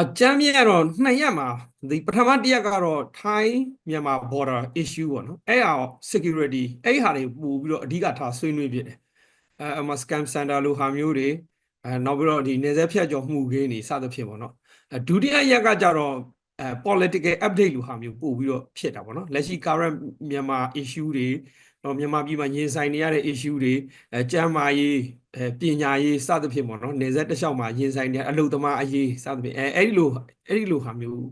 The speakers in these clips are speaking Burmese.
အကြမ်းမြင့်ကတော့နှစ်ရက်မှာဒီပထမတစ်ရက်ကတော့ထိုင်းမြန်မာ border issue ပေါ့နော်အဲ့ဟာ security အဲ့ဟာတွေပို့ပြီးတော့အဓိကထားဆွေးနွေးဖြစ်တယ်အဲအမ scam center လိုဟာမျိုးတွေအဲနောက်ပြီးတော့ဒီနေဆက်ဖြတ်ကျော်မှုခင်းတွေစသဖြင့်ပေါ့နော်အဲဒုတိယရက်ကကြတော့အဲ political update လိုဟာမျိုးပို့ပြီးတော့ဖြစ်တာပေါ့နော်လက်ရှိ current မြန်မာ issue တွေ တော့မြန်မာပြည်မှာရင်ဆိုင်နေရတဲ့ issue တွေအဲကျန်းမာရေးအဲပညာရေးစသဖြင့်ပေါ့နော်နေဆက်တစ်လျှောက်မှာရင်ဆိုင်နေအလုပ်သမားအရေးစသဖြင့်အဲအဲ့ဒီလိုအဲ့ဒီလိုဟာမျိုး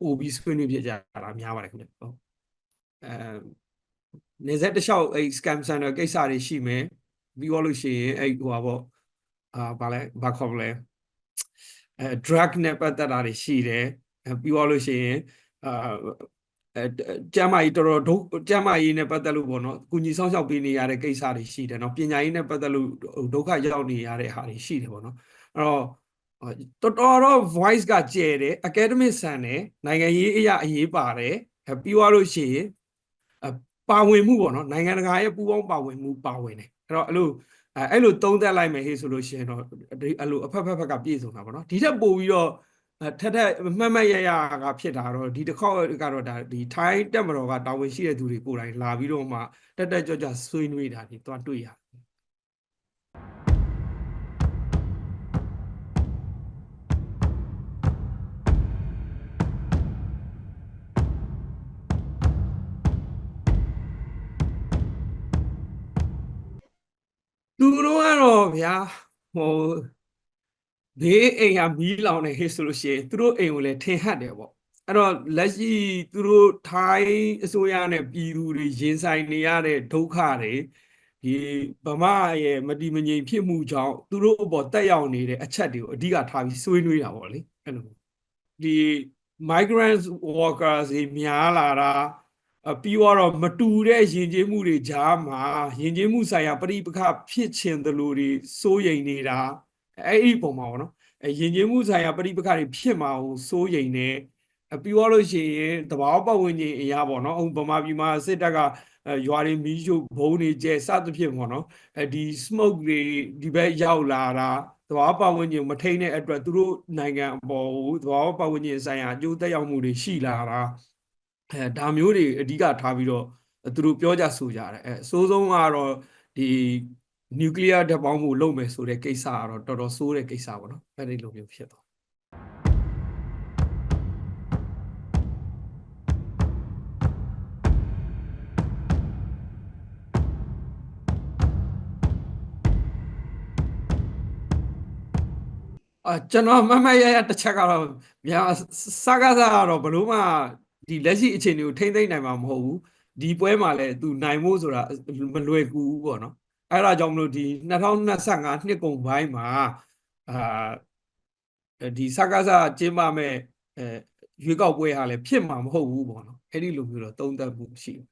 ပို့ပြီးဆွေးနွေးဖြစ်ကြတာများပါတယ်ခင်ဗျဟုတ်အဲနေဆက်တစ်လျှောက်အဲ့ scam center ကိစ္စတွေရှိမယ်ပြီးတော့လို့ရှိရင်အဲ့ဟိုပါပေါ့အာဗာလဲဘာခေါ်မလဲအဲ drug နဲ့ပတ်သက်တာတွေရှိတယ်အဲပြီးတော့လို့ရှိရင်အာအဲ ကျမ်းမာရေးတော်တော်ဒုကျမ်းမာရေးနဲ့ပတ်သက်လို့ပေါ့နော်ကုညီဆောင်ရှောက်ပေးနေရတဲ့ကိစ္စတွေရှိတယ်နော်ပညာရေးနဲ့ပတ်သက်လို့ဒုက္ခရောက်နေရတဲ့ဟာတွေရှိတယ်ပေါ့နော်အဲ့တော့တော်တော်တော့ voice ကကျဲတယ် academic ဆန်တယ်နိုင်ငံရေးအရာအရေးပါတယ်ပြီးသွားလို့ရှိရင်ပါဝင်မှုပေါ့နော်နိုင်ငံတကာရဲ့ပူးပေါင်းပါဝင်မှုပါဝင်တယ်အဲ့တော့အဲ့လိုအဲ့လိုသုံးသပ်လိုက်မယ်ဟေ့ဆိုလို့ရှိရင်တော့အဲ့လိုအဖက်ဖက်ဖက်ကပြည့်စုံတာပေါ့နော်ဒီထက်ပိုပြီးတော့ ထက်ထက်မှတ်မှတ်ရရကဖြစ်တာတော့ဒီတစ်ခေါက်ကတော့ဒါဒီထိုင်းတက်မတော်ကတာဝန်ရှိတဲ့သူတွေကိုယ်တိုင်လာပြီးတော့မှတက်တက်ကြွကြွဆွေးနွေးတာဒီသွားတွေ့ရတယ်သူတို့ကတော့ဗျာဟို ဘေးအိမ်ကမီးလောင်နေဟဲ့ဆိုလို့ရှိရင်သူတို့အိမ်ကိုလည်းထင်ဟပ်တယ်ပေါ့အဲ့တော့လက်ရှိသူတို့ထိုင်းအစိုးရနဲ့ပြည်သူတွေရင်ဆိုင်နေရတဲ့ဒုက္ခတွေဒီဗမာရဲ့မတိမငြိမ်ဖြစ်မှုကြောင့်သူတို့အပေါ်တက်ရောက်နေတဲ့အချက်တွေကိုအဓိကထားပြီးဆွေးနွေးတာပေါ့လေအဲ့လိုဒီ migrant workers တွေများလာတာပြီးတော့မတူတဲ့ယဉ်ကျေးမှုတွေကြားမှာယဉ်ကျေးမှုဆိုင်ရာပရိပခဖြစ်ချင်သလိုတွေစိုးရိမ်နေတာ အဲ့ဒီပုံမှာပေါ့နော်အဲယဉ်ကျေးမှုဆိုင်ရာပရိပခတွေဖြစ်မှာကိုစိုးရိမ်နေပြီးတော့လို့ရှိရင်တဘာပတ်ဝန်းကျင်အရာပေါ့နော်အခုဗမာပြည်မှာစစ်တပ်ကရွာတွေမီးရှို့ဘုံတွေကျဲစသဖြင့်ပေါ့နော်အဲဒီ smoke တွေဒီဘက်ရောက်လာတာသဘာဝပတ်ဝန်းကျင်မထိန်တဲ့အတွက်သူတို့နိုင်ငံအပေါ်ကိုသဘာဝပတ်ဝန်းကျင်ဆိုင်ရာအကျိုးသက်ရောက်မှုတွေရှိလာတာအဲဒါမျိုးတွေအဓိကထားပြီးတော့သူတို့ပြောကြဆိုကြတယ်အဲအစိုးဆုံးကတော့ဒီ နျူကလ িয়ার ဓာတ်ပေါင်းမှုလုပ်မယ်ဆိုတဲ့ကိစ္စကတော့တော်တော်ဆိုးတဲ့ကိစ္စပေါ့နော်အဲ့ဒီလိုမျိုးဖြစ်သွားအာကျွန်တော်မမရရတစ်ချက်ကတော့မြန်စကားစားကတော့ဘလို့မှဒီလက်ရှိအခြေအနေကိုထိမ့်သိမ့်နိုင်မှာမဟုတ်ဘူးဒီပွဲမှာလည်းသူနိုင်ဖို့ဆိုတာမလွယ်ကူဘူးပေါ့နော် အဲ့ဒါကြောင့်မလို့ဒီ2025နှစ်ကုန်ပိုင်းမှာအာဒီစကားစားကျင်းပမဲ့အဲရွေးကောက်ပွဲဟာလည်းဖြစ်မှာမဟုတ်ဘူးပေါ့နော်အဲ့ဒီလိုမျိုးတော့သုံးသပ်မှုရှိတယ်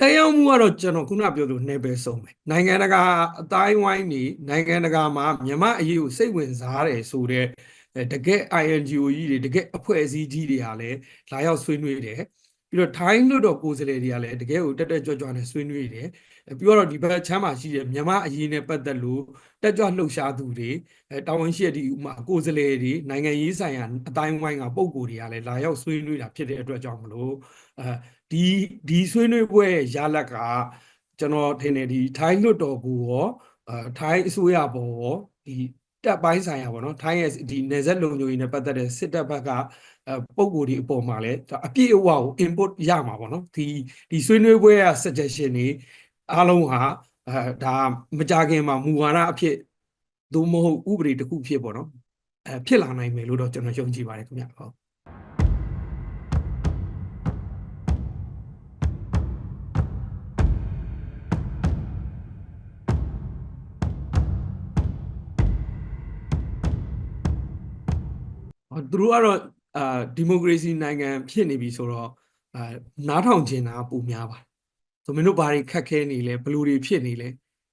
တရားမှုကတော့ကျွန်တော်ခုနပြောလို့နေပဲဆုံးပဲနိုင်ငံတကာအတိုင်းဝိုင်းနေနိုင်ငံတကာမှာမြမအရေးကိုစိတ်ဝင်စားတယ်ဆိုတော့တကယ် INGO ကြီးတွေတကယ်အဖွဲ့အစည်းကြီးတွေဟာလည်းလာရောက်ဆွေးနွေးတယ်ပြီးတော့ထိုင်းလို့တော့ကိုယ်စားလှယ်တွေကလည်းတကယ်ကိုတက်တက်ကြွကြွနဲ့ဆွေးနွေးတယ်ပြီးတော့ဒီဘက်ချမ်းမှာရှိတဲ့မြမအရေးနဲ့ပတ်သက်လို့တက်ကြွလှုပ်ရှားသူတွေတာဝန်ရှိတဲ့ဒီဥမာကိုယ်စားလှယ်တွေနိုင်ငံရေးဆိုင်ရာအတိုင်းဝိုင်းကပုံကိုယ်တွေကလည်းလာရောက်ဆွေးနွေးတာဖြစ်တဲ့အတွက်ကြောင့်မလို့အဲ ဒီဒီဆွေးနွေးပွဲရလက်ကကျွန်တော်ထင်တယ်ဒီထိုင်းလွတ်တော်ကိုရောအဲထိုင်းအစိုးရပေါ်ရောဒီတပ်ပိုင်းဆိုင်ရာပေါ့နော်ထိုင်းရဲ့ဒီနေဆက်လုံခြုံရေးနဲ့ပတ်သက်တဲ့စစ်တပ်ဘက်ကပုံကိုယ်ဒီအပေါ်မှာလည်းအပြည့်အဝကို input ရမှာပေါ့နော်ဒီဒီဆွေးနွေးပွဲက suggestion တွေအားလုံးဟာအဲဒါမကြခင်မှာမူဝါဒအဖြစ်သို့မဟုတ်ဥပဒေတစ်ခုဖြစ်ပေါ့နော်အဲဖြစ်လာနိုင်မယ်လို့တော့ကျွန်တော်ယုံကြည်ပါတယ်ခင်ဗျဟုတ် သူတို့ကတော့အာဒီမိုကရေစီနိုင်ငံဖြစ်နေပြီဆိုတော့အာနားထောင်ခြင်းတာပုံများပါတယ်ဆိုမင်းတို့ဘာတွေခက်ခဲနေလဲဘလို့တွေဖြစ်နေလဲ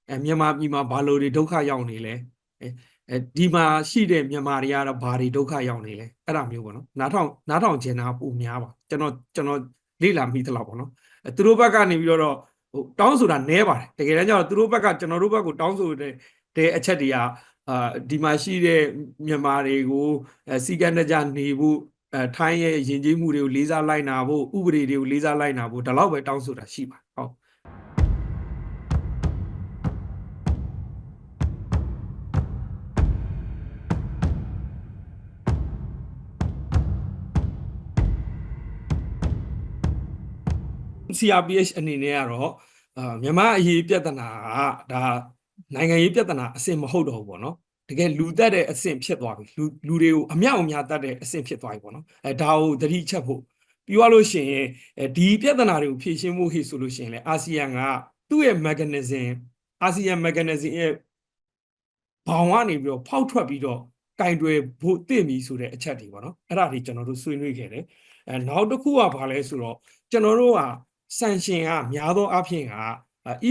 အဲမြန်မာပြည်မှာဘာလို့တွေဒုက္ခရောက်နေလဲအဲဒီမှာရှိတဲ့မြန်မာတွေကတော့ဘာတွေဒုက္ခရောက်နေလဲအဲ့ဒါမျိုးပေါ့နော်နားထောင်နားထောင်ကျင်တာပုံများပါကျွန်တော်ကျွန်တော်လေ့လာမိသလောက်ပေါ့နော်အဲသူတို့ဘက်ကနေပြီးတော့ဟိုတောင်းဆိုတာနဲပါတယ်တကယ်တမ်းကျတော့သူတို့ဘက်ကကျွန်တော်တို့ဘက်ကိုတောင်းဆိုတဲ့တဲ့အချက်တွေက အာဒီမှာရှိတဲ့မြန်မာတွေကိုအဲစီကံတကြနေဖို့အဲထိုင်းရဲ့ယဉ်ကျေးမှုတွေကိုလေးစားလိုက်နာဖို့ဥပဒေတွေကိုလေးစားလိုက်နာဖို့ဒါတော့ပဲတောင်းဆိုတာရှိပါဟုတ် CRPH အနေနဲ့ကတော့အာမြန်မာအရေးပြဿနာကဒါ နိုင်ငံရေးပြဿနာအဆင့်မဟုတ်တော့ဘူးပေါ့နော်တကယ်လူတက်တဲ့အဆင့်ဖြစ်သွားပြီလူလူတွေကိုအမြောက်အများတက်တဲ့အဆင့်ဖြစ်သွားပြီပေါ့နော်အဲဒါကိုသတိချက်ဖို့ပြီးသွားလို့ရှိရင်အဲဒီပြဿနာတွေကိုဖြေရှင်းဖို့ဟိဆိုလို့ရှိရင်လေအာဆီယံကသူ့ရဲ့ mechanism အာဆီယံ mechanism ရဲ့ဘောင်ကနေပြီးတော့ဖောက်ထွက်ပြီးတော့ကင်တွယ်ဖို့တင့်ပြီဆိုတဲ့အချက်တွေပေါ့နော်အဲ့ဒါတွေကျွန်တော်တို့ဆွေးနွေးခဲ့တယ်အဲနောက်တစ်ခုကဘာလဲဆိုတော့ကျွန်တော်တို့က sanction ကများသောအားဖြင့်က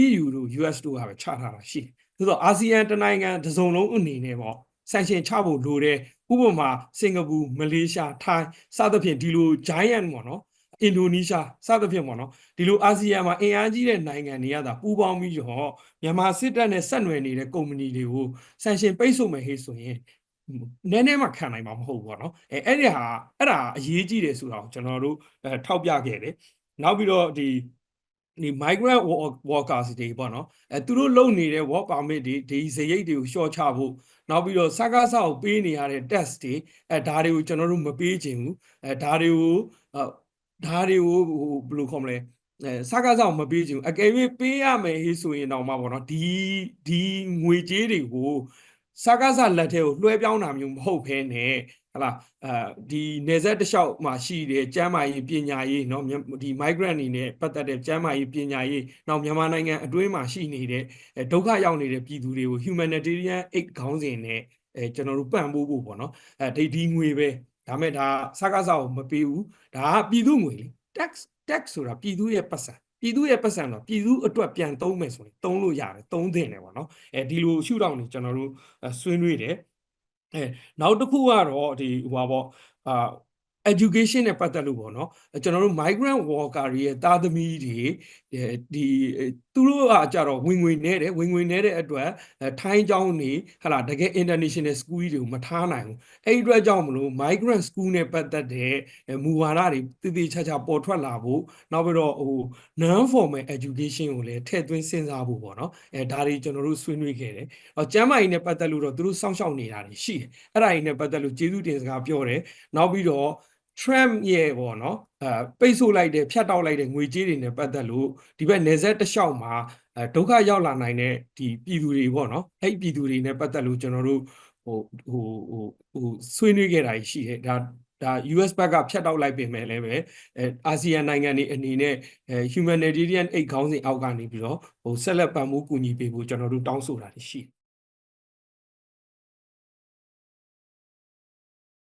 EU တို့ US တို့ကပဲချထားတာရှိတယ်။ သို့တော့အာဆီယံတနိုင်ငံတစ်စုံလုံးအနေနဲ့ပေါ့ sanction ချဖို့လိုတယ်။ဥပမာစင်ကာပူ၊မလေးရှား၊ထိုင်းစသဖြင့်ဒီလို giant ပေါ့နော်။အင်ဒိုနီးရှားစသဖြင့်ပေါ့နော်။ဒီလိုအာဆီယံမှာအင်အားကြီးတဲ့နိုင်ငံတွေကသာပူးပေါင်းပြီးတော့မြန်မာစစ်တပ်နဲ့ဆက်နွယ်နေတဲ့ကုမ္ပဏီတွေကို sanction ပိတ်ဆို့မယ်ဟေ့ဆိုရင်နည်းနည်းမှခံနိုင်မှာမဟုတ်ဘူးပေါ့နော်။အဲအဲ့ဒီဟာအဲ့ဒါအရေးကြီးတယ်ဆိုတာကိုကျွန်တော်တို့အဲထောက်ပြခဲ့တယ်။နောက်ပြီးတော့ဒီ ဒီ migrant workers တွေပေါ့နော်အဲသူတို့လုပ်နေတဲ့ work permit တွေဒီဇရိတ်တွေကိုရှော့ချဖို့နောက်ပြီးတော့စကားဆောက်ပေးနေရတဲ့ test တွေအဲဒါတွေကိုကျွန်တော်တို့မပေးချင်ဘူးအဲဒါတွေကိုဒါတွေကိုဟိုဘယ်လိုခေါ်မလဲအဲစကားဆောင်မပေးချင်ဘူးအကယ်၍ပေးရမယ်ဟေးဆိုရင်တော့မှပေါ့နော်ဒီဒီငွေကြေးတွေကိုစကားဆလက်ထဲကိုလွှဲပြောင်းတာမျိုးမဟုတ်ဘဲနဲ့ ဟလာအဲဒီနေဆက်တစ်လျှောက်မှာရှိတဲ့ကျမ်းမာရေးပညာရေးเนาะဒီ migrant အနေနဲ့ပတ်သက်တဲ့ကျမ်းမာရေးပညာရေးနောက်မြန်မာနိုင်ငံအတွင်းမှာရှိနေတဲ့ဒုက္ခရောက်နေတဲ့ပြည်သူတွေကို humanitarian aid ခေါင်းစဉ်နဲ့အဲကျွန်တော်တို့ပံ့ပိုးဖို့ပေါ့เนาะအဲဒီဒီငွေပဲဒါမဲ့ဒါစကားစာကိုမပေးဘူးဒါကပြည်သူငွေလေ tax tax ဆိုတာပြည်သူရဲ့ပတ်စံပြည်သူရဲ့ပတ်စံတော့ပြည်သူအတွက်ပြန်သုံးမယ်ဆိုရင်သုံးလို့ရတယ်သုံးသင့်တယ်ပေါ့နော်အဲဒီလိုရှုထောင့်နေကျွန်တော်တို့ဆွေးနွေးတယ် အဲနောက်တစ်ခုကတော့ဒီဟိုပါပေါ့အာ education နဲ့ပတ်သက်လို့ပေါ့နော်ကျွန်တော်တို့ migrant worker တွေရဲ့သားသမီးတွေဒီ သူတို့ကကြတော့ဝင်ငွေနဲတယ်ဝင်ငွေနဲတဲ့အတွက်ထိုင်းကျောင်းနေဟာလာတကယ် international school တွေကိုမထားနိုင်ဘူးအဲ့ဒီအတွက်ကြောင့်မလို့ migrant school နဲ့ပတ်သက်တဲ့မူဝါဒတွေတည်တည်ချာချာပေါ်ထွက်လာဖို့နောက်ပြီးတော့ဟို non formal education ကိုလည်းထည့်သွင်းစဉ်းစားဖို့ပေါ့နော်အဲဒါတွေကျွန်တော်တို့ဆွေးနွေးခဲ့တယ်။အော်ကျမ်းမာရေးနဲ့ပတ်သက်လို့တော့သူတို့စောင့်ရှောက်နေတာတွေရှိတယ်။အဲ့ဒါတွေနဲ့ပတ်သက်လို့ကျေးဇူးတင်စကားပြောတယ်။နောက်ပြီးတော့ Trump ရဲ့ပေါ့နော်အဲပိတ်ဆို့လိုက်တဲ့ဖြတ်တောက်လိုက်တဲ့ငွေကြေးတွေနဲ့ပတ်သက်လို့ဒီဘက်နေဆက်တစ်လျှောက်မှာအဲဒုက္ခရောက်လာနိုင်တဲ့ဒီပြည်သူတွေပေါ့နော်အဲ့ပြည်သူတွေနဲ့ပတ်သက်လို့ကျွန်တော်တို့ဟိုဟိုဟိုဟိုဆွေးနွေးခဲ့တာရှိတယ်ဒါဒါ US ဘက်ကဖြတ်တောက်လိုက်ပြင်မဲ့လည်းပဲအဲအာဆီယံနိုင်ငံတွေအနေနဲ့အဲ humanitarian aid ခေါင်းစဉ်အောက်ကနေပြီးတော့ဟိုဆက်လက်ပံ့ပိုးကူညီပေးဖို့ကျွန်တော်တို့တောင်းဆိုတာရှိတယ်